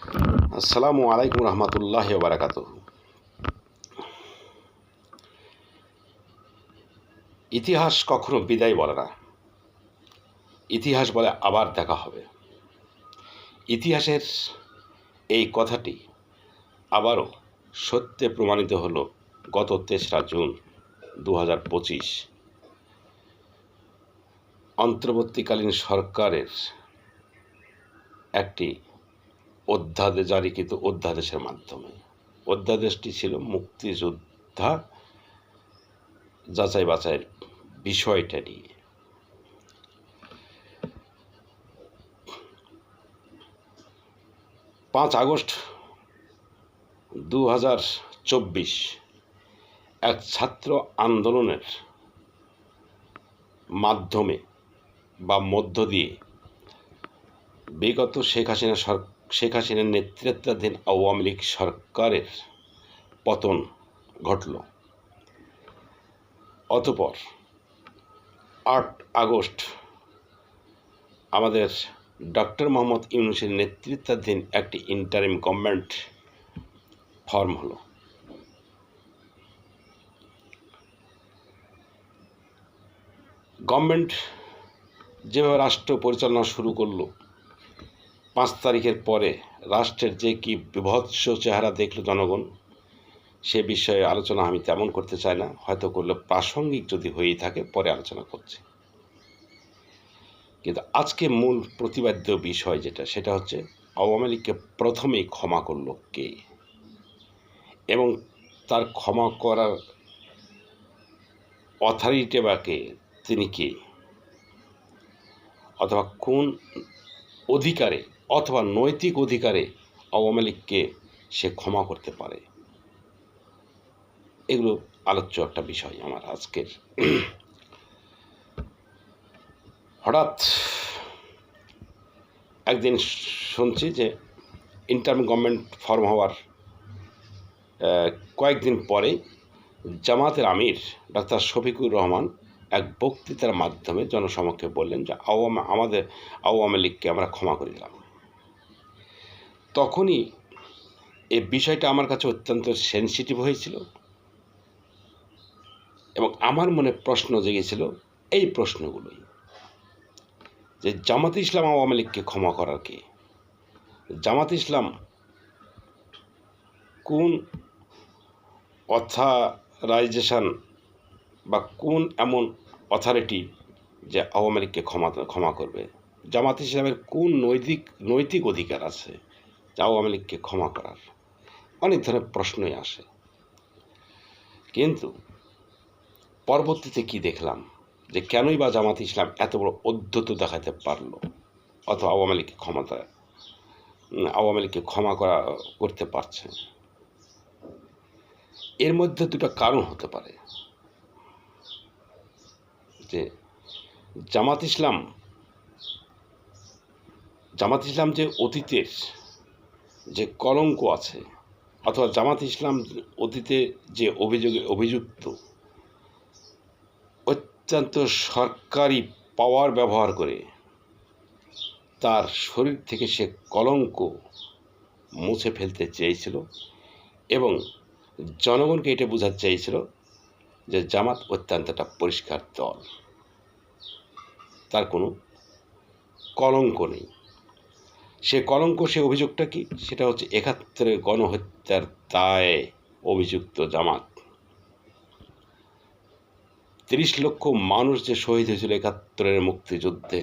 আসসালামু আলাইকুম রহমতুল্লাহ বারাকাত ইতিহাস কখনো বিদায় বলে না। ইতিহাস বলে আবার দেখা হবে। ইতিহাসের এই কথাটি আবারও সত্যে প্রমাণিত হলো গত তেসরা জুন দু পঁচিশ। অন্তর্বর্তীকালীন সরকারের একটি অধ্যাদেশ, জারিকৃত অধ্যাদেশের মাধ্যমে। অধ্যাদেশটি ছিল মুক্তিযোদ্ধা যাচাই বাছাইয়ের বিষয়টা নিয়ে। পাঁচ আগস্ট দু হাজার চব্বিশ এক ছাত্র আন্দোলনের মাধ্যমে বা মধ্য দিয়ে বিগত শেখ হাসিনা সর শেখ হাসিনার নেতৃত্বাধীন আওয়ামী লীগ সরকারের পতন ঘটল। অতপর আট আগস্ট আমাদের ডক্টর মোহাম্মদ ইউনুসের নেতৃত্বাধীন একটি ইন্টারিম গভর্নমেন্ট ফর্ম হলো। গভর্নমেন্ট যেভাবে রাষ্ট্র পরিচালনা শুরু করল পাঁচ তারিখের পরে রাষ্ট্রের যে কি বিভৎস চেহারা দেখল জনগণ, সে বিষয়ে আলোচনা আমি তেমন করতে চাই না। হয়তো করলে প্রাসঙ্গিক যদি হয়েই থাকে, পরে আলোচনা করছি। কিন্তু আজকে মূল প্রতিবাদ্য বিষয় যেটা, সেটা হচ্ছে আওয়ামী লীগকে প্রথমেই ক্ষমা করল কে? এবং তার ক্ষমা করার অথরিটি বা কে? তিনি কে? অথবা কোন অধিকারে অথবা নৈতিক অধিকারে আওয়ামী লীগকে সে ক্ষমা করতে পারে। এগুলো আলোচ্য একটা বিষয় আমার আজকের। হঠাৎ একদিন শুনছি যে ইন্টার্ম গভর্নমেন্ট ফর্ম হওয়ার কয়েকদিন পরে জামাতের আমির ডাক্তার শফিকুর রহমান এক বক্তৃতার মাধ্যমে জনসমক্ষে বললেন যে আওয়ামী, আমাদের আওয়ামী লীগকে আমরা ক্ষমা করে দিলাম। তখনই এই বিষয়টা আমার কাছে অত্যন্ত সেন্সিটিভ হয়েছিল এবং আমার মনে প্রশ্ন জেগেছিল এই প্রশ্নগুলোই। যে জামাত ইসলাম আওয়ামী লীগকে ক্ষমা করার কে? জামাত ইসলাম কোন অথরাইজেশন বা কোন এমন অথরিটি যে আওয়ামী লীগকে ক্ষমা ক্ষমা করবে? জামাত ইসলামের কোন নৈতিক নৈতিক অধিকার আছে? আওয়ামী লীগকে ক্ষমা করার। অনেক ধরনের প্রশ্নই আসে। কিন্তু পরবর্তীতে কি দেখলাম? যে কেনই বা জামাত ইসলাম এত বড় অদ্যত দেখাতে পারল? অথবা আওয়ামী লীগকে ক্ষমতা আওয়ামী লীগকে ক্ষমা করা, করতে পারছে। এর মধ্যে দুটো কারণ হতে পারে। যে জামাত ইসলাম জামাত ইসলাম যে অতীতের যে কলঙ্ক আছে, অথবা জামাত ইসলাম অতীতে যে অভিযোগে, অভিযুক্ত, অত্যন্ত সরকারি পাওয়ার ব্যবহার করে তার শরীর থেকে সে কলঙ্ক মুছে ফেলতে চেয়েছিল এবং জনগণকে এটা বোঝাতে চেয়েছিল যে জামাত অত্যন্ত একটা পরিষ্কার দল। তার কোনো কলঙ্ক নেই। সে কলঙ্ক সে অভিযোগটা কি? সেটা হচ্ছে একাত্তরের গণহত্যার দায়ে অভিযুক্ত জামাত। তিরিশ লক্ষ মানুষ যে শহীদ হয়েছিল একাত্তরের মুক্তিযুদ্ধে,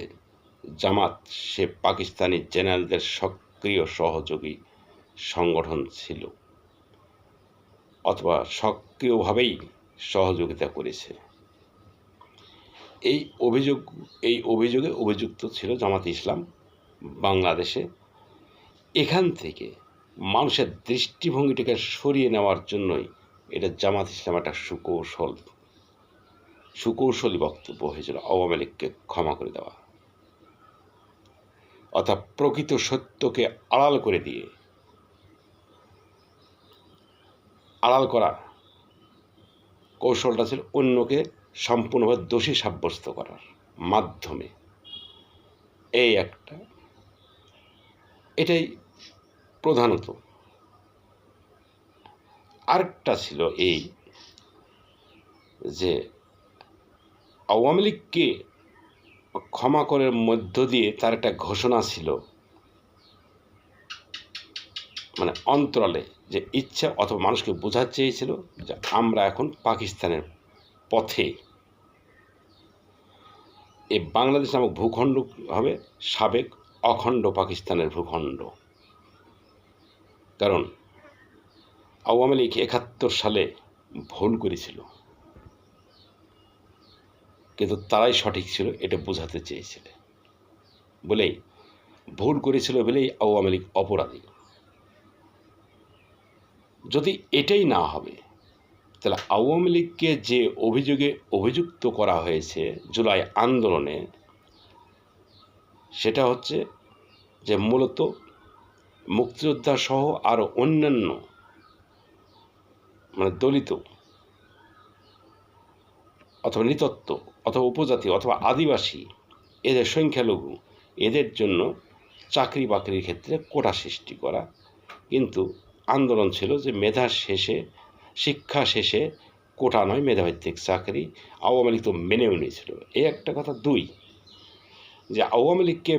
জামাত সে পাকিস্তানি জেনারেলদের সক্রিয় সহযোগী সংগঠন ছিল, অথবা সক্রিয়ভাবেই সহযোগিতা করেছে। এই অভিযোগ, এই অভিযোগে অভিযুক্ত ছিল জামাত ইসলাম। বাংলাদেশে, এখান থেকে মানুষের দৃষ্টিভঙ্গিটাকে সরিয়ে নেওয়ার জন্যই এটা জামাত ইসলাম একটা সুকৌশল, সুকৌশলী বক্তব্য হয়েছিল আওয়ামী লীগকে ক্ষমা করে দেওয়া। অর্থাৎ প্রকৃত সত্যকে আড়াল করে দিয়ে, আড়াল করা কৌশলটা ছিল অন্যকে সম্পূর্ণভাবে দোষী সাব্যস্ত করার মাধ্যমে। এই একটা এটাই প্রধানত। আরেকটা ছিল এই যে আওয়ামী লীগকে ক্ষমা করার মধ্য দিয়ে তার একটা ঘোষণা ছিল। মানে অন্তরালে যে ইচ্ছা অথবা মানুষকে বোঝাতে চেয়েছিল যে আমরা এখন পাকিস্তানের পথে। এই বাংলাদেশ নামক ভূখণ্ড হবে সাবেক অখণ্ড পাকিস্তানের ভূখণ্ড। কারণ আওয়ামী লীগ একাত্তর সালে ভুল করেছিল। কিন্তু তারাই সঠিক ছিল, এটা বোঝাতে চেয়েছিল। বলেই ভুল করেছিল বলেই আওয়ামী লীগ অপরাধী। যদি এটাই না হবে, তাহলে আওয়ামী লীগকে যে অভিযোগে অভিযুক্ত করা হয়েছে জুলাই আন্দোলনে সেটা হচ্ছে যে মূলত মুক্তিযোদ্ধা সহ আরও অন্যান্য মানে দলিত অথবা নৃতত্ব অথবা উপজাতি অথবা আদিবাসী এদের সংখ্যালঘু এদের জন্য চাকরি বাকরির ক্ষেত্রে কোটা সৃষ্টি করা। কিন্তু আন্দোলন ছিল যে মেধা শেষে, শিক্ষা শেষে কোটা নয়, মেধাভিত্তিক চাকরি। আওয়ামী লীগ তো মেনেও নিয়েছিল। এই একটা কথা দুই। যে আওয়ামী লীগকে,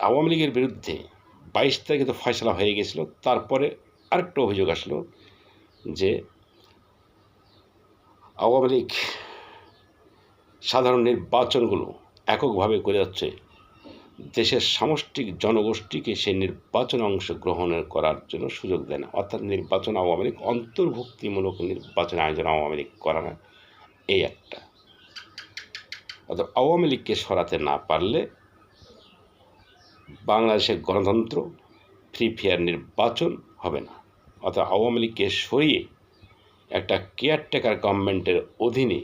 আওয়ামী লীগের বিরুদ্ধে বাইশ তারিখে তো ফয়সলা হয়ে গেছিল, তারপরে আরেকটা অভিযোগ আসলো যে আওয়ামী লীগ সাধারণ নির্বাচনগুলো এককভাবে করে যাচ্ছে। দেশের সামষ্টিক জনগোষ্ঠীকে সেই নির্বাচনে অংশগ্রহণের করার জন্য সুযোগ দেয় না। অর্থাৎ নির্বাচন আওয়ামী লীগ অন্তর্ভুক্তিমূলক নির্বাচন আয়োজন আওয়ামী লীগ করা না। এই একটা। অর্থাৎ আওয়ামী লীগকে সরাতে না পারলে বাংলাদেশের গণতন্ত্র ফ্রি ফেয়ার নির্বাচন হবে না। অর্থাৎ আওয়ামী লীগকে সরিয়ে একটা কেয়ারটেকার গভর্নমেন্টের অধীনে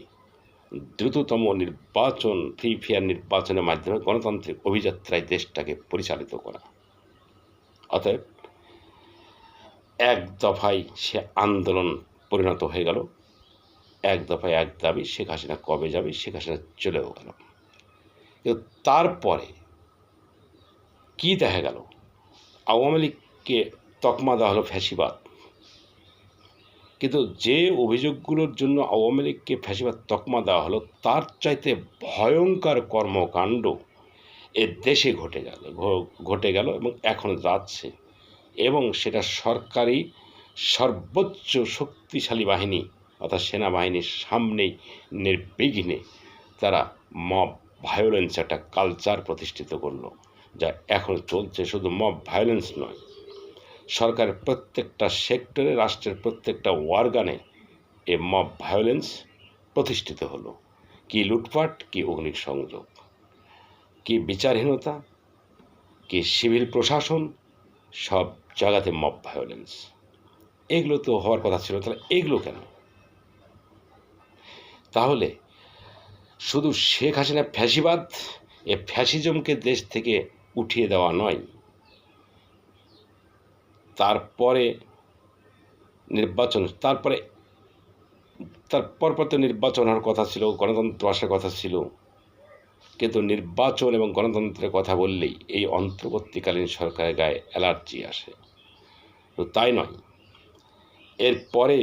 দ্রুততম নির্বাচন ফ্রি ফেয়ার নির্বাচনের মাধ্যমে গণতান্ত্রিক অভিযাত্রায় দেশটাকে পরিচালিত করা। অতএব এক দফায় সে আন্দোলন পরিণত হয়ে গেল। এক দফায় এক দাবি, শেখ হাসিনা কবে যাবে, শেখ হাসিনা চলেও গেল। কিন্তু তারপরে কি দেখা গেল? আওয়ামী লীগকে তকমা দেওয়া হলো ফ্যাসিবাদ। কিন্তু যে অভিযোগগুলোর জন্য আওয়ামী লীগকে ফ্যাসিবাদ তকমা দেওয়া হলো, তার চাইতে ভয়ঙ্কর কর্মকাণ্ড এ দেশে ঘটে গেল ঘটে গেল এবং এখন যাচ্ছে। এবং সেটা সরকারি সর্বোচ্চ শক্তিশালী বাহিনী অর্থাৎ সেনাবাহিনীর সামনেই নির্বিঘ্নে তারা মব ভায়োলেন্স একটা কালচার প্রতিষ্ঠিত করল, যা এখন চলছে। শুধু মব ভায়োলেন্স নয়, সরকারের প্রত্যেকটা সেক্টরে রাষ্ট্রের প্রত্যেকটা ওয়ার্গানে এ মব ভায়োলেন্স প্রতিষ্ঠিত হলো। কি লুটপাট, কি অগ্নিসংযোগ, কি বিচারহীনতা, কি সিভিল প্রশাসন, সব জায়গাতে মব ভায়োলেন্স এগুলো তো হওয়ার কথা ছিল, তাহলে এগুলো কেন? তাহলে শুধু শেখ হাসিনা ফ্যাসিবাদ, এ ফ্যাসিজমকে দেশ থেকে উঠিয়ে দেওয়া নয়, তারপরে নির্বাচন, তারপরে, তার পরপর তো নির্বাচন হওয়ার কথা ছিল, গণতন্ত্র আসার কথা ছিল, কিন্তু নির্বাচন এবং গণতন্ত্রের কথা বললেই এই অন্তর্বর্তীকালীন সরকারের গায়ে অ্যালার্জি আসে। তো তাই নয়। এরপরে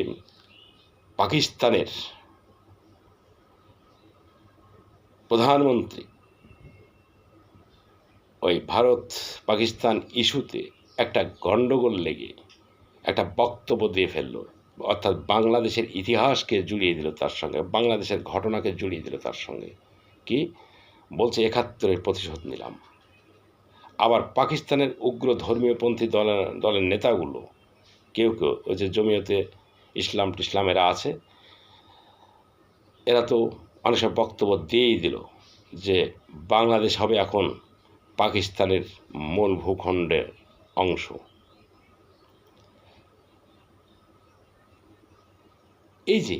পাকিস্তানের প্রধানমন্ত্রী। ওই ভারত পাকিস্তান ইস্যুতে একটা গণ্ডগোল লেগে একটা বক্তব্য দিয়ে ফেলল। অর্থাৎ বাংলাদেশের ইতিহাসকে জুড়িয়ে দিল তার সঙ্গে, বাংলাদেশের ঘটনাকে জুড়িয়ে দিল তার সঙ্গে। কি? বলছে, একাত্তরের প্রতিশোধ নিলাম। আবার পাকিস্তানের উগ্র ধর্মীয়পন্থী দলের দলের নেতাগুলো, কেউ কেউ, ওই যে জমিয়তে ইসলাম টিসলাম এরা আছে, এরা তো অনেক বক্তব্য দিয়েই দিল যে বাংলাদেশ হবে এখন পাকিস্তানের মূল ভূখণ্ডের অংশ। এই যে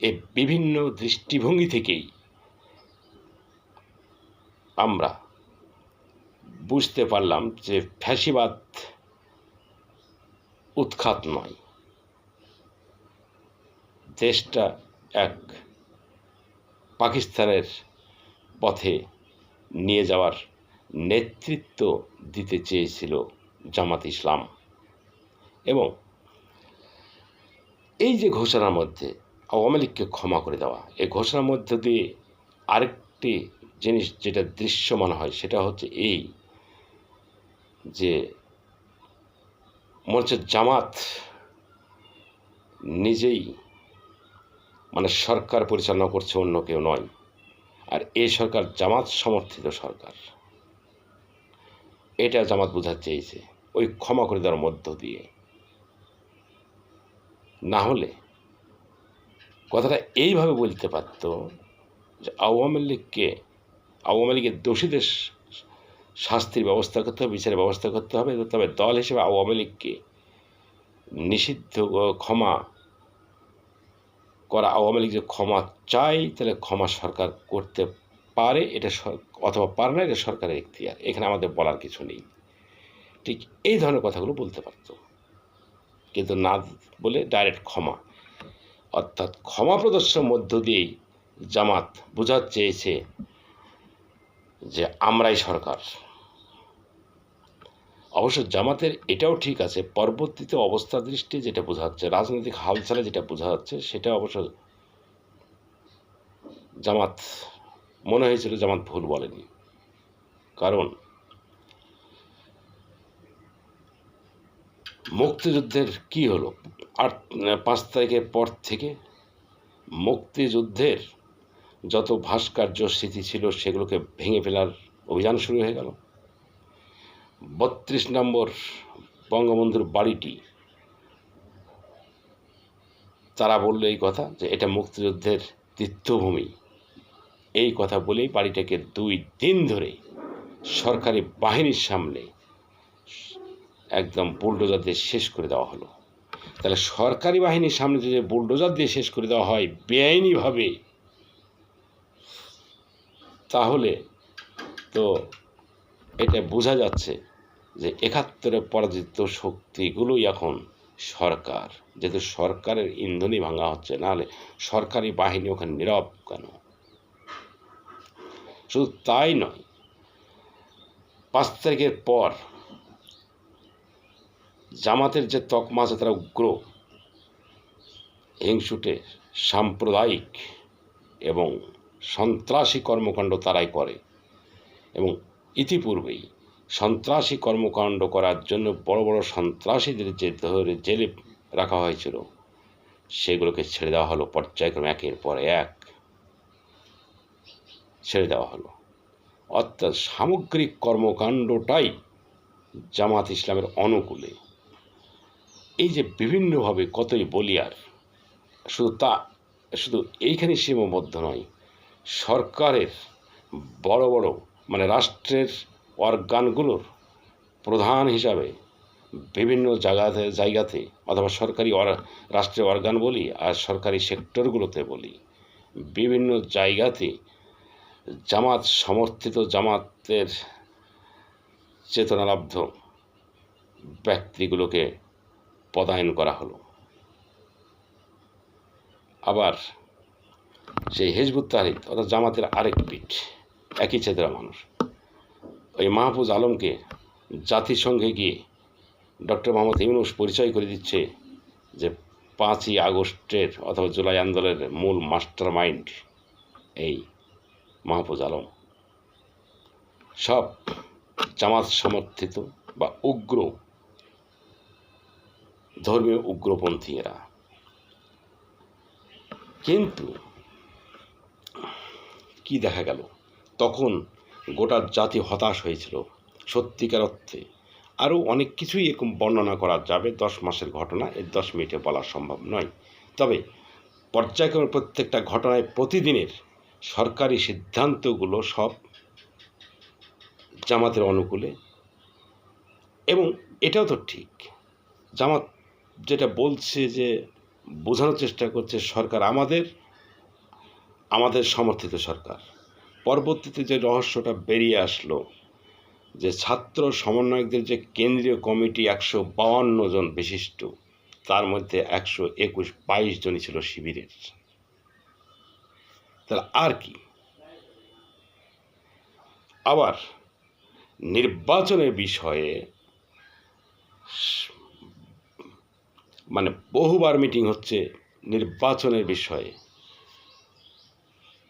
এ বিভিন্ন দৃষ্টিভঙ্গি থেকেই আমরা বুঝতে পারলাম যে ফ্যাসিবাদ উৎখাত নয়। দেশটা এক পাকিস্তানের পথে নিয়ে যাওয়ার নেতৃত্ব দিতে চেয়েছিল জামাত ইসলাম। এবং এই যে ঘোষণার মধ্যে আওয়ামী লীগকে ক্ষমা করে দেওয়া, এই ঘোষণার মধ্যে দিয়ে আরেকটি জিনিস যেটা দৃশ্যমান হয়, সেটা হচ্ছে এই যে মনে হচ্ছে জামাত নিজেই মানে সরকার পরিচালনা করছে অন্য কেউ নয়। আর এই সরকার জামাত সমর্থিত সরকার। এটা জামাত বোঝার চেয়েছে ওই ক্ষমা করে দেওয়ার মধ্য দিয়ে। না হলে কথাটা এইভাবে বলতে পারত যে আওয়ামী লীগকে, আওয়ামী লীগের দোষীদের শাস্তির ব্যবস্থা করতে হবে, বিচারের ব্যবস্থা করতে হবে। তবে দল হিসেবে আওয়ামী লীগকে নিষিদ্ধ, ক্ষমা করা আওয়ামী লীগ যে ক্ষমা চাই তাহলে ক্ষমা সরকার করতে পারে, এটা অথবা পারে না, এটা সরকারের ইখতিয়ার। এখানে আমাদের বলার কিছু নেই। ঠিক এই ধরনের কথাগুলো বলতে পারত। কিন্তু না বলে ডাইরেক্ট ক্ষমা। অর্থাৎ ক্ষমা প্রদর্শনের মধ্য দিয়েই জামাত বোঝার চেয়েছে যে আমরাই সরকার। অবশ্য জামাতের এটাও ঠিক আছে, পরবর্তীতে অবস্থা দৃষ্টি যেটা বোঝা যাচ্ছে, রাজনৈতিক হালচালে যেটা বোঝা যাচ্ছে, সেটা অবশ্য জামাত, মনে হয়েছিল জামাত ভুল বলেনি। কারণ মুক্তিযুদ্ধের কি হলো? আট পাঁচ তারিখের পর থেকে মুক্তিযুদ্ধের যত ভাস্কর্য স্মৃতি ছিল, সেগুলোকে ভেঙে ফেলার অভিযান শুরু হয়ে গেল। বত্রিশ নম্বর বঙ্গবন্ধুর বাড়িটি। তারা বলল এই কথা যে, এটা মুক্তিযুদ্ধের তীর্থভূমি। এই কথা বলেই বাড়িটাকে দুই দিন ধরে সরকারি বাহিনীর সামনে একদম বুলডোজার দিয়ে শেষ করে দেওয়া হলো। তাহলে সরকারি বাহিনীর সামনে যদি বুলডোজার দিয়ে শেষ করে দেওয়া হয় বেআইনিভাবে, তাহলে তো এটা বোঝা যাচ্ছে যে একাত্তরে পরাজিত শক্তিগুলোই এখন সরকার। যেহেতু সরকারের ইন্ধনই ভাঙা হচ্ছে, নাহলে সরকারি বাহিনী ওখানে নীরব কেন? শুধু তাই নয়, পাঁচ তারিখের পর জামাতের যে তকমা আছে, তারা উগ্র, হিংসুটে, সাম্প্রদায়িক এবং সন্ত্রাসী কর্মকাণ্ড তারাই করে। এবং ইতিপূর্বেই সন্ত্রাসী কর্মকাণ্ড করার জন্য বড় বড় সন্ত্রাসীদের যে ধরে জেলে রাখা হয়েছিল, সেগুলোকে ছেড়ে দেওয়া হলো। পর্যায়ক্রমে একের পর এক ছেড়ে দেওয়া হলো। অর্থাৎ সামগ্রিক কর্মকাণ্ডটাই জামাত ইসলামের অনুকূলে। এই যে বিভিন্নভাবে কতই বলিয়ার শুধু তা, শুধু এইখানে সীমাবদ্ধ নয়, সরকারের বড় বড় মানে রাষ্ট্রের অর্গানগুলোর প্রধান হিসাবে বিভিন্ন জায়গাতে জায়গাতে অথবা সরকারি রাষ্ট্রের অর্গান বলি আর সরকারি সেক্টরগুলোতে বলি, বিভিন্ন জায়গাতে জামাত, সমর্থিত জামাতের চেতনালব্ধ ব্যক্তিগুলোকে পদায়ন করা হলো। আবার সেই হেজবুত তাহিদ অর্থাৎ জামাতের আরেক পিঠ, একই চেতনা মানুষ। ওই মাহফুজ আলমকে জাতিসংঘে গিয়ে ডক্টর মোহাম্মদ ইউনুস পরিচয় করে দিচ্ছে যে পাঁচই আগস্টের অথবা জুলাই আন্দোলনের মূল মাস্টার মাইন্ড এই মাহফুজ আলম। সব জামাত সমর্থিত বা উগ্র, ধর্মীয় উগ্রপন্থীরা কিন্তু কি দেখা গেল? তখন গোটা জাতি হতাশ হয়েছিল, সত্যিকার অর্থে। আরও অনেক কিছুই এরকম বর্ণনা করা যাবে, দশ মাসের ঘটনা, এই দশ মিনিটে বলা সম্ভব নয়। তবে পর্যায়ক্রমে প্রত্যেকটা ঘটনায় প্রতিদিনের সরকারি সিদ্ধান্তগুলো সব জামাতের অনুকূলে। এবং এটাও তো ঠিক, জামাত যেটা বলছে যে বোঝানোর চেষ্টা করছে সরকার আমাদের আমাদের সমর্থিত সরকার। পরবর্তীতে যে রহস্যটা বেরিয়ে আসলো, যে ছাত্র সমন্বয়কদের যে কেন্দ্রীয় কমিটি একশো বাউান্ন জন বিশিষ্ট, তার মধ্যে একশো একুশ বাইশ জনই ছিল শিবিরের। তাহলে আর কি? আবার নির্বাচনের বিষয়ে মানে বহুবার মিটিং হচ্ছে নির্বাচনের বিষয়ে।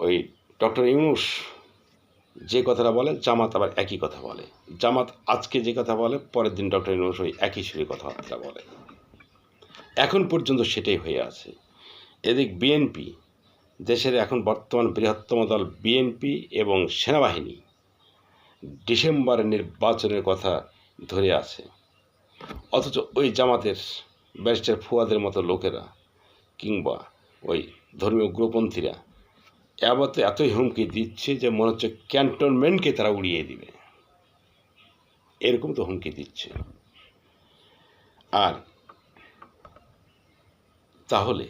ওই ডক্টর ইউনুস যে কথাটা বলে জামাত আবার একই কথা বলে। জামাত আজকে যে কথা বলে, পরের দিন ডক্টর ইউনুস ওই একই সুরে কথাবার্তা বলে। এখন পর্যন্ত সেটাই হয়ে আছে। এদিক বিএনপি, দেশের এখন বর্তমান বৃহত্তম দল বিএনপি এবং সেনাবাহিনী ডিসেম্বরের নির্বাচনের কথা ধরে আছে। অথচ ওই জামাতের ব্যারিস্টার ফুয়াদের মতো লোকেরা কিংবা ওই ধর্মীয় উগ্রপন্থীরা এমত এতই হুমকি দিচ্ছে যে মনে হচ্ছে ক্যান্টনমেন্টকে তারা উড়িয়ে দিবে। এরকম তো হুমকি দিচ্ছে। আর তাহলে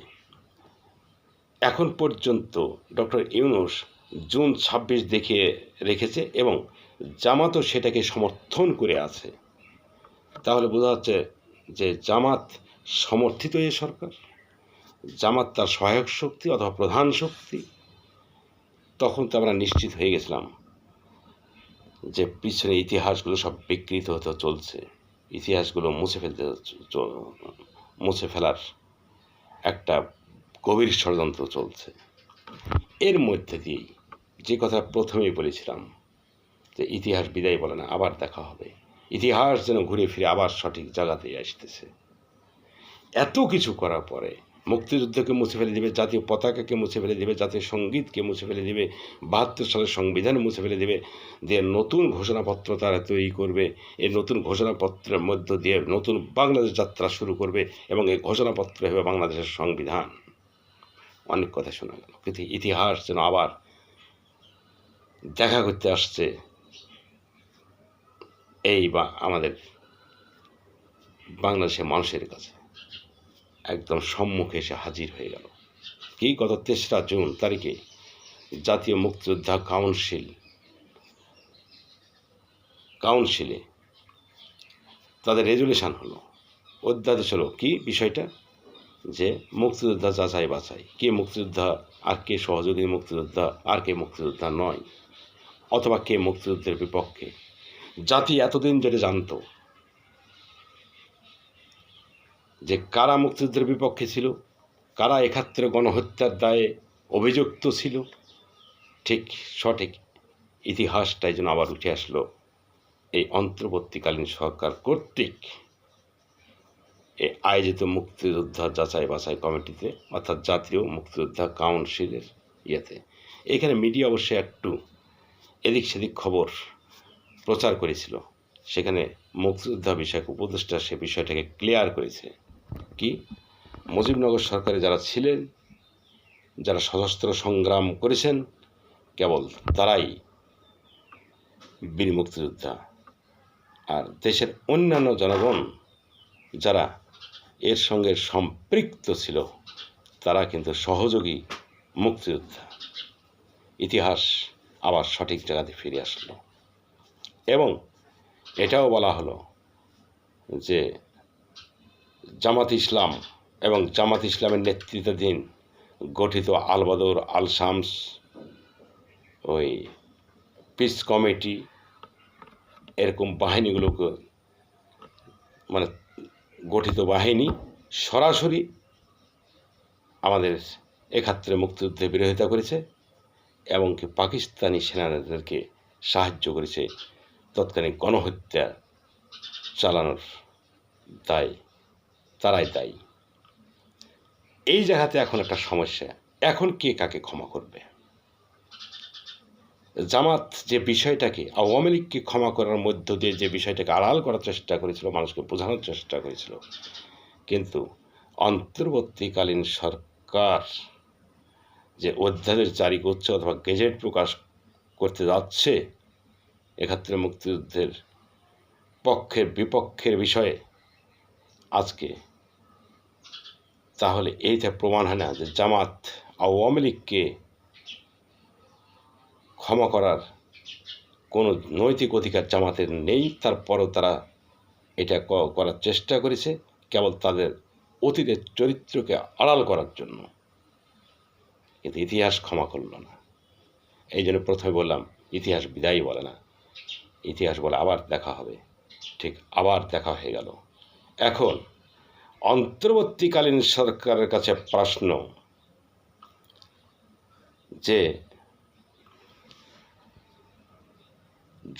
এখন পর্যন্ত ডক্টর ইউনুস জুন ছাব্বিশ দেখিয়ে রেখেছে এবং জামাতও সেটাকে সমর্থন করে আছে। তাহলে বোঝা যাচ্ছে যে জামাত সমর্থিত এ সরকার, জামাত তার সহায়ক শক্তি অথবা প্রধান শক্তি। তখন তো আমরা নিশ্চিত হয়ে গেছিলাম যে পিছনে ইতিহাসগুলো সব বিকৃত হতে চলছে। ইতিহাসগুলো মুছে ফেলতে মুছে ফেলার একটা গভীর ষড়যন্ত্র চলছে। এর মধ্যে দিয়েই যে কথা প্রথমেই বলেছিলাম যে ইতিহাস বিদায় বলে না, আবার দেখা হবে। ইতিহাস যেন ঘুরে ফিরে আবার সঠিক জায়গাতেই আসতেছে। এত কিছু করার পরে মুক্তিযুদ্ধকে মুছে ফেলে দেবে, জাতীয় পতাকাকে মুছে ফেলে দেবে, জাতীয় সঙ্গীতকে মুছে ফেলে দেবে, বাহাত্তর সালের সংবিধান মুছে ফেলে দেবে দিয়ে নতুন ঘোষণাপত্র তারা তৈরি করবে এই নতুন ঘোষণাপত্রের মধ্য দিয়ে নতুন বাংলাদেশ যাত্রা শুরু করবে এবং এই ঘোষণাপত্র হবে বাংলাদেশের সংবিধান। অনেক কথা শোনা গেল, কিন্তু ইতিহাস যেন আবার দেখা করতে আসছে, এই বা আমাদের বাংলাদেশের মানুষের কাছে। একদম সম্মুখে এসে হাজির হয়ে গেল। কি গত তেসরা জুন তারিখে জাতীয় মুক্তিযোদ্ধা কাউন্সিল, কাউন্সিলে তাদের রেজুলেশান হলো। অধ্যাদেশ হলো কি বিষয়টা? যে মুক্তিযোদ্ধা যাচাই বাছাই, কে মুক্তিযোদ্ধা, আর কে সহযোগী মুক্তিযোদ্ধা, আর কে মুক্তিযোদ্ধা নয়, অথবা কে মুক্তিযুদ্ধের বিপক্ষে। জাতি এতদিন যেটা জানতো যে কারা মুক্তিযুদ্ধের বিপক্ষে ছিল, কারা একাত্তরে গণহত্যার দায়ে অভিযুক্ত ছিল, ঠিক সঠিক ইতিহাসটাই যেন আবার উঠে আসলো এই অন্তর্বর্তীকালীন সরকার কর্তৃক আয়োজিত মুক্তিযোদ্ধা যাচাই বাছাই কমিটিতে, অর্থাৎ জাতীয় মুক্তিযোদ্ধা কাউন্সিলের ইয়েতে। এখানে মিডিয়া অবশ্যই একটু এদিক সেদিক খবর প্রচার করেছিল। সেখানে মুক্তিযোদ্ধা বিষয়ক উপদেষ্টা সে বিষয়টাকে ক্লিয়ার করেছে। কি? মুজিবনগর সরকারে যারা ছিলেন, যারা সশস্ত্র সংগ্রাম করেছেন, কেবল তারাই বীর মুক্তিযোদ্ধা। আর দেশের অন্যান্য জনগণ যারা এর সঙ্গে সম্পৃক্ত ছিল, তারা কিন্তু সহযোগী মুক্তিযোদ্ধা। ইতিহাস আবার সঠিক জায়গাতে ফিরে আসলো। এবং এটাও বলা হলো যে জামাত ইসলাম এবং জামাত ইসলামের নেতৃত্বাধীন গঠিত আলবাদর আল শামস ওই পিস কমিটি এরকম বাহিনীগুলোকে মানে গঠিত বাহিনী সরাসরি আমাদের এক্ষেত্রে মুক্তিযুদ্ধে বিরোধিতা করেছে এবং কি পাকিস্তানি সেনাদেরকে সাহায্য করেছে। তৎকালীন গণহত্যা চালানোর দায় তারাই দায়ী। এই জায়গাতে এখন একটা সমস্যা। এখন কে কাকে ক্ষমা করবে? জামাত যে বিষয়টাকে, আওয়ামী লীগকে ক্ষমা করার মধ্য দিয়ে যে বিষয়টাকে আড়াল করার চেষ্টা করেছিল, মানুষকে বোঝানোর চেষ্টা করেছিল, কিন্তু অন্তর্বর্তীকালীন সরকার যে অধ্যাদেশ জারি করছে অথবা গেজেট প্রকাশ করতে যাচ্ছে, এক্ষেত্রে মুক্তিযুদ্ধের পক্ষের বিপক্ষের বিষয়ে আজকে তাহলে এইটা প্রমাণ হয় না যে জামাত আওয়ামী লীগকে ক্ষমা করার কোনো নৈতিক অধিকার জামাতের নেই, তারপরও তারা এটা করার চেষ্টা করেছে, কেবল তাদের অতীতের চরিত্রকে আড়াল করার জন্য। কিন্তু ইতিহাস ক্ষমা করল না। এই জন্য প্রথমে বললাম, ইতিহাস বিদায়ী বলে না। ইতিহাস বলে আবার দেখা হবে। ঠিক আবার দেখা হয়ে গেল। এখন অন্তর্বর্তীকালীন সরকারের কাছে প্রশ্ন যে,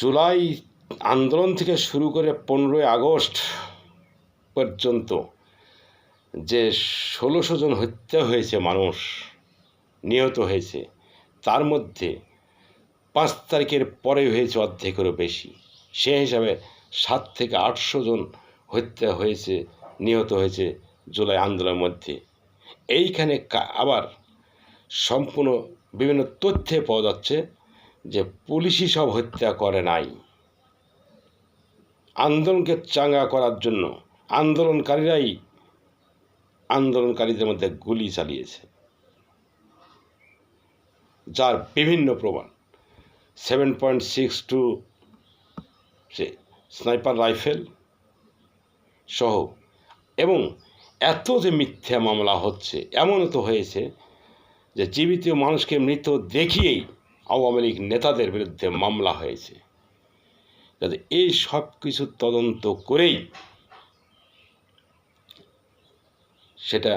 জুলাই আন্দোলন থেকে শুরু করে পনেরোই আগস্ট পর্যন্ত যে ষোলোশো জন হত্যা হয়েছে, মানুষ নিহত হয়েছে, তার মধ্যে পাঁচ তারিখের পরে হয়েছে অর্ধেকেরও বেশি। সে হিসাবে সাত থেকে আটশো জন হত্যা হয়েছে নিহত হয়েছে জুলাই আন্দোলনের মধ্যে। এইখানে আবার সম্পূর্ণ বিভিন্ন তথ্যে পাওয়া যাচ্ছে যে পুলিশই সব হত্যা করে নাই। আন্দোলনকে চাঙ্গা করার জন্য আন্দোলনকারীরাই আন্দোলনকারীদের মধ্যে গুলি চালিয়েছে। যার বিভিন্ন প্রমাণ। সেভেন পয়েন্ট সিক্স টু, সে স্নাইপার রাইফেল সহ এবং এত যে মিথ্যা মামলা হচ্ছে, এমনও তো হয়েছে যে জীবিত মানুষকে মৃত দেখিয়েই আওয়ামী লীগ নেতাদের বিরুদ্ধে মামলা হয়েছে। যাতে এই সব কিছু তদন্ত করেই সেটা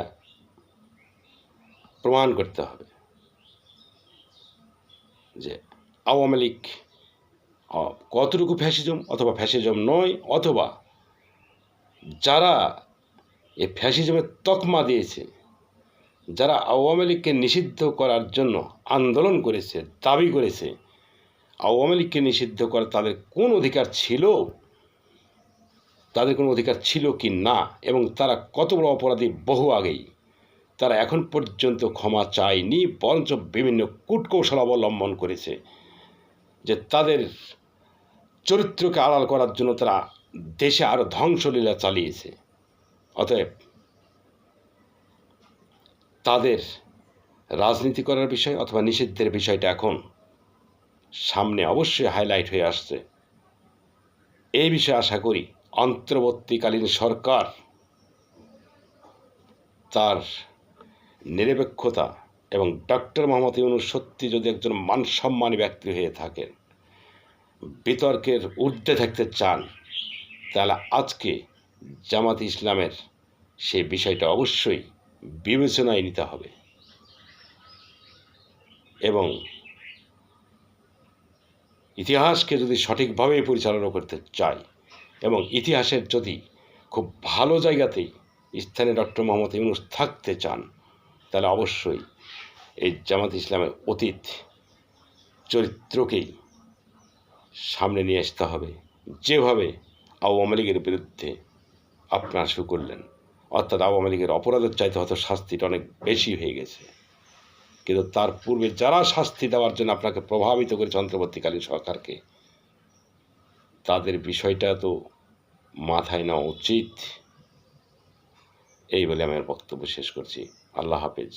প্রমাণ করতে হবে যে আওয়ামী লীগ কতটুকু ফ্যাসিজম অথবা ফ্যাসিজম নয়, অথবা যারা এই ফ্যাসিজমের তকমা দিয়েছে। যারা আওয়ামী লীগকে নিষিদ্ধ করার জন্য আন্দোলন করেছে, দাবি করেছে, আওয়ামী লীগকে নিষিদ্ধ করা তাদের কোন অধিকার ছিল? তাদের কোনো অধিকার ছিল কি না? এবং তারা কত বড় অপরাধী বহু আগেই। তারা এখন পর্যন্ত ক্ষমা চায়নি, বরঞ্চ বিভিন্ন কূটকৌশল অবলম্বন করেছে যে তাদের চরিত্রকে আড়াল করার জন্য তারা দেশে আরও ধ্বংসলীলা চালিয়েছে। অতএব তাদের রাজনীতি করার বিষয় অথবা নিষিদ্ধের বিষয়টা এখন সামনে অবশ্যই হাইলাইট হয়ে আসছে। এই বিষয়ে আশা করি অন্তর্বর্তীকালীন সরকার তার নিরপেক্ষতা এবং ডক্টর মোহাম্মদ ইউনুস সত্যি যদি একজন মানসম্মানী ব্যক্তি হয়ে থাকেন, বিতর্কের ঊর্ধ্বে থাকতে চান, তাহলে আজকে জামাত ইসলামের সে বিষয়টা অবশ্যই বিবেচনায় নিতে হবে। এবং ইতিহাসকে যদি সঠিকভাবে পরিচালনা করতে চাই এবং ইতিহাসের যদি খুব ভালো জায়গাতেই স্থানে ডক্টর মোহাম্মদ ইউনুস থাকতে চান, তাহলে অবশ্যই এই জামাত ইসলামের অতীত চরিত্রকেই সামনে নিয়ে আসতে হবে। যেভাবে আওয়ামী লীগের বিরুদ্ধে আপনারা শুরু করলেন। অর্থাৎ আওয়ামী লীগের অপরাধের চাইতে হয়তো শাস্তিটা অনেক বেশি হয়ে গেছে। কিন্তু তার পূর্বে যারা শাস্তি দেওয়ার জন্য আপনাকে প্রভাবিত করেছে অন্তর্বর্তীকালীন সরকারকে, তাদের বিষয়টা তো মাথায় নেওয়া উচিত। এই বলে আমি বক্তব্য শেষ করছি। আল্লাহ হাফেজ।